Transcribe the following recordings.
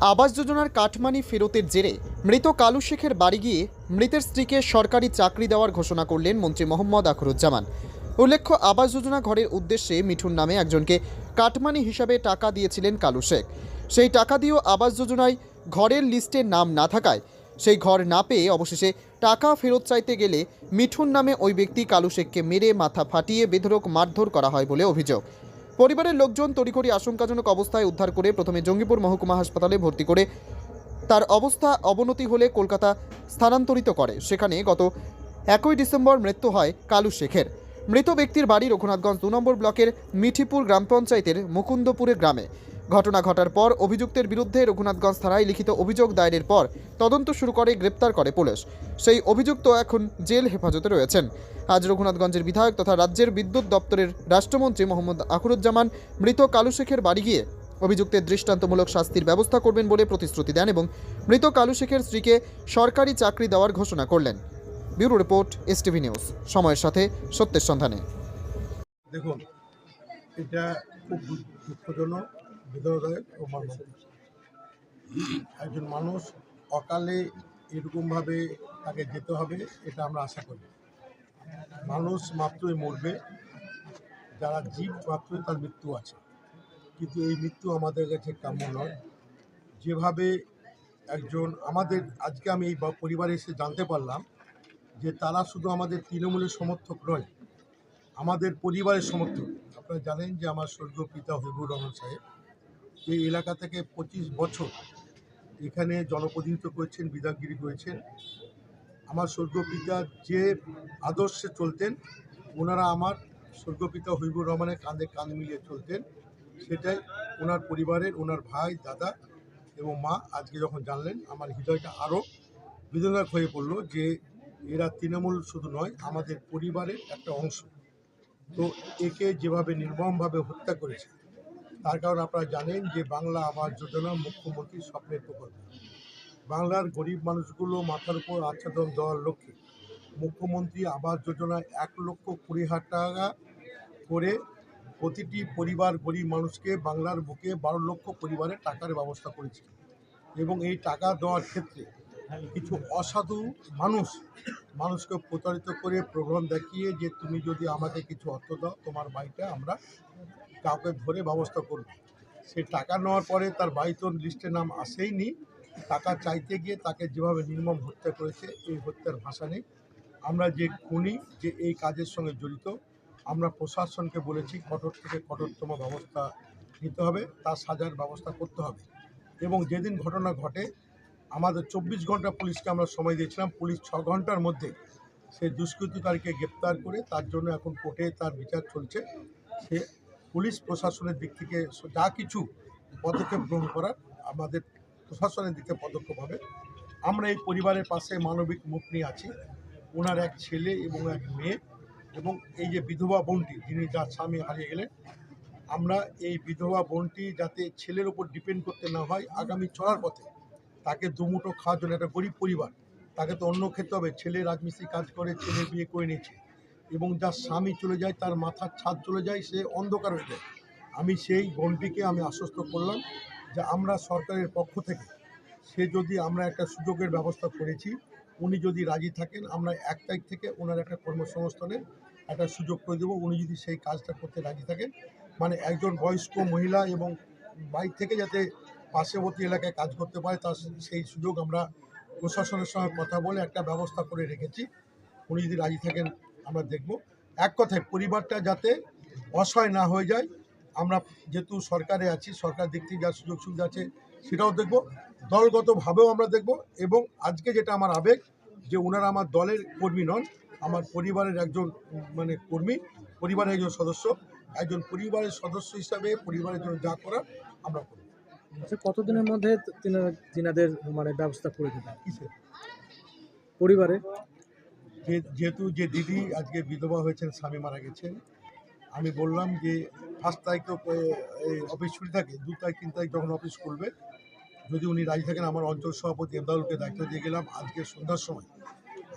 আবাস যোজনার কাটমানি ফেরতের জেরে মৃত কালু শেখের বাড়ি গিয়ে মৃতের স্ত্রীকে সরকারি চাকরি দেওয়ার ঘোষণা করলেন মন্ত্রী মোহাম্মদ আখরুজ্জামান। উল্লেখ্য, আবাস যোজনা ঘরের উদ্দেশ্যে মিঠুন নামে একজনকে কাটমানি হিসাবে টাকা দিয়েছিলেন কালু শেখ। সেই টাকা দিয়েও আবাস যোজনায় ঘরের লিস্টে নাম না থাকায় সেই ঘর না পেয়ে অবশেষে টাকা ফেরত চাইতে গেলে মিঠুন নামে ওই ব্যক্তি কালু শেখকে মেরে মাথা ফাটিয়ে বেধরক মারধর করা হয় বলে অভিযোগ। পরিবারের লোকজন তড়িঘড়ি আশঙ্কাজনক অবস্থায় উদ্ধার করে প্রথমে জঙ্গিপুর মহকুমা হাসপাতালে ভর্তি করে তার অবস্থা অবনতি হলে কলকাতা স্থানান্তরিত করে। সেখানে গত একই ডিসেম্বর মৃত্যু হয় কালু শেখের। মৃত ব্যক্তির বাড়ি রঘুনাথগঞ্জ দু নম্বর ব্লকের মিঠিপুর গ্রাম পঞ্চায়েতের মুকুন্দপুরে গ্রামে। ঘটনা ঘটার পর অভিযুক্তের বিরুদ্ধে রঘুনাথগঞ্জ থানায় লিখিত অভিযোগ দায়েরের পর তদন্ত শুরু করে, গ্রেপ্তার করে পুলিশ। সেই অভিযুক্ত এখন জেল হেফাজতে রয়েছেন। আজ রঘুনাথগঞ্জের বিধায়ক তথা রাজ্যের বিদ্যুৎ দপ্তরের রাষ্ট্রমন্ত্রী মোহাম্মদ আখরুজ্জামান মৃত কালু শেখের বাড়ি গিয়ে অভিযুক্তের দৃষ্টান্তমূলক শাস্তির ব্যবস্থা করবেন বলে প্রতিশ্রুতি দেন এবং মৃত কালু শেখের স্ত্রীকে সরকারি চাকরি দেওয়ার ঘোষণা করলেন। Bureau report, STV news. সময়ের সাথে সত্যের সন্ধানে। দেখুন, এটা খুব দুঃখজনক। বেদনাদায়ক একজন মানুষ অকালে এরকমভাবে তাকে যেতে হবে, এটা আমরা আশা করি। মানুষ মাত্রই মরবে, যারা জীব মাত্রই তার মৃত্যু আছে। কিন্তু এই মৃত্যু আমাদের কাছে কাম্য নয়। যেভাবে একজন আমাদের, আজকে আমি এই পরিবারে এসে জানতে পারলাম যে তারা শুধু আমাদের তৃণমূলের সমর্থক নয়, আমাদের পরিবারের সমর্থক। আপনারা জানেন যে আমার স্বর্গীয় পিতা হবিবুর রহমান সাহেব এই এলাকা থেকে পঁচিশ বছর এখানে জনপ্রতিনিধিত্ব করেছেন বিধায়কগিরি করেছেন। আমার স্বর্গীয় পিতা যে আদর্শে চলতেন, ওনারা আমার স্বর্গীয় পিতা হবিবুর রহমানের কাঁধে কাঁধ মিলিয়ে চলতেন। সেটাই ওনার পরিবারের, ওনার ভাই, দাদা এবং মা আজকে যখন জানলেন, আমার হৃদয়টা আরও বেদনাক হয়ে পড়ল যে এরা তৃণমূল শুধু নয়, আমাদের পরিবারের একটা অংশ। তো একে যেভাবে নির্মমভাবে হত্যা করেছে তার কারণ আপনারা জানেন যে বাংলা আবাস যোজনা মুখ্যমন্ত্রীর স্বপ্নের প্রকল্প। বাংলার গরিব মানুষগুলো মাথার উপর আচ্ছাদন দেওয়ার লক্ষ্যে মুখ্যমন্ত্রী আবাস যোজনায় এক লক্ষ কুড়ি হাজার টাকা করে প্রতিটি পরিবার গরিব মানুষকে বাংলার বুকে বারো লক্ষ পরিবারের টাকার ব্যবস্থা করেছে এবং এই টাকা দেওয়ার ক্ষেত্রে কিছু অসাধু মানুষ মানুষকে প্রতারিত করে প্রোগ্রাম দেখিয়ে যে তুমি যদি আমাকে কিছু অর্থ দাও, তোমার বাড়িটা আমরা কাউকে ধরে ব্যবস্থা করব। সে টাকা নেওয়ার পরে তার বাড়ি তো লিস্টে নাম আসেইনি। টাকা চাইতে গিয়ে তাকে যেভাবে নির্মম হত্যা করেছে, এই হত্যার ভাষা নেই। আমরা যে খুনি, যে এই কাজের সঙ্গে জড়িত, আমরা প্রশাসনকে বলেছি, কঠোর থেকে কঠোরতম ব্যবস্থা নিতে হবে, তার সাজার ব্যবস্থা করতে হবে। এবং যেদিন ঘটনা ঘটে, আমাদের চব্বিশ ঘণ্টা পুলিশকে আমরা সময় দিয়েছিলাম। পুলিশ ছ ঘণ্টার মধ্যে সেই দুষ্কৃতিকারীকে গ্রেপ্তার করে, তার জন্য এখন কোর্টে তার বিচার চলছে। সে পুলিশ প্রশাসনের দিক থেকে যা কিছু পদক্ষেপ গ্রহণ করার আমাদের প্রশাসনের দিকে পদক্ষেপ হবে। আমরা এই পরিবারের পাশে মানবিক মুখ নিয়ে আছি। ওনার এক ছেলে এবং এক মেয়ে এবং এই যে বিধবা বোনটি, যিনি যার স্বামী হারিয়ে গেলেন, আমরা এই বিধবা বোনটি যাতে ছেলের ওপর ডিপেন্ড করতে না হয়, আগামী চলার পথে তাকে দুমুঠো খাওয়ার জন্য, একটা গরিব পরিবার, তাকে তো অন্য খেতে হবে, ছেলে রাজমিস্ত্রি কাজ করে, ছেলে বিয়ে করে নিয়েছে। এবং যার স্বামী চলে যায়, তার মাথার ছাদ চলে যায়, সে অন্ধকার হয়ে যায়। আমি সেই বোনটিকে আমি আশ্বস্ত করলাম যে আমরা সরকারের পক্ষ থেকে, সে যদি আমরা একটা সুযোগের ব্যবস্থা করেছি, উনি যদি রাজি থাকেন, আমরা এক তারিখ থেকে ওনার একটা কর্মসংস্থানের একটা সুযোগ করে দেবো। উনি যদি সেই কাজটা করতে রাজি থাকেন মানে একজন বয়স্ক মহিলা এবং বাইর থেকে যাতে পার্শ্ববর্তী এলাকায় কাজ করতে পারে, তার সেই সুযোগ আমরা প্রশাসনের সঙ্গে কথা বলে একটা ব্যবস্থা করে রেখেছি। উনি যদি রাজি থাকেন আমরা দেখব। এক কথায় পরিবারটা যাতে অসহায় না হয়ে যায়। আমরা যেহেতু সরকারে আছি সরকার দিক থেকে যা সুযোগ সুবিধা আছে সেটাও দেখব। দলগতভাবেও আমরা দেখব এবং আজকে যেটা আমার আবেগ যে ওনারা আমার দলের কর্মী নন আমার পরিবারের একজন মানে কর্মী পরিবারের একজন সদস্য একজন পরিবারের সদস্য হিসাবে পরিবারের জন্য যা করার আমরা করব। আচ্ছা কতদিনের মধ্যে তিনা- তিনাদের মানে ব্যবস্থা করে দেবেন? পরিবারে যেহেতু যে দিদি আজকে বিধবা হয়েছেন, স্বামী মারা গেছেন, আমি বললাম যে ফার্স্ট তারিখ তো এই অফিস ছুটি থাকে, দু তারিখ, তিন তারিখ যখন অফিস করবে যদি উনি রাজি থাকেন, আমার অঞ্চল সভাপতি এমদাউলকে দায়িত্ব দিয়ে গেলাম আজকে সন্ধ্যার সময়।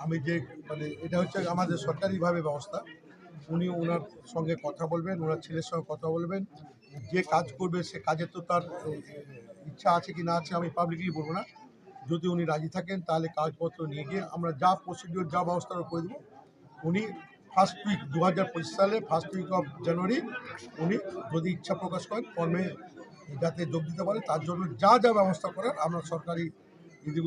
আমি যে মানে এটা হচ্ছে আমাদের সরকারিভাবে ব্যবস্থা। উনি ওনার সঙ্গে কথা বলবেন ওনার ছেলের সঙ্গে কথা বলবেন, যে কাজ করবে সে কাজে তো তার ইচ্ছা আছে কি না আছে আমি পাবলিকলি বলব না। যদি উনি রাজি থাকেন, তাহলে কাগজপত্র নিয়ে গিয়ে আমরা যা প্রসিডিওর যা ব্যবস্থা করে দেবো, উনি ফার্স্ট উইক দু হাজার পঁচিশ সালে ফার্স্ট উইক অফ জানুয়ারি উনি যদি ইচ্ছা প্রকাশ করেন কর্মে যাতে যোগ দিতে পারে, তার জন্য যা যা ব্যবস্থা করার আমরা সরকারি ওদিক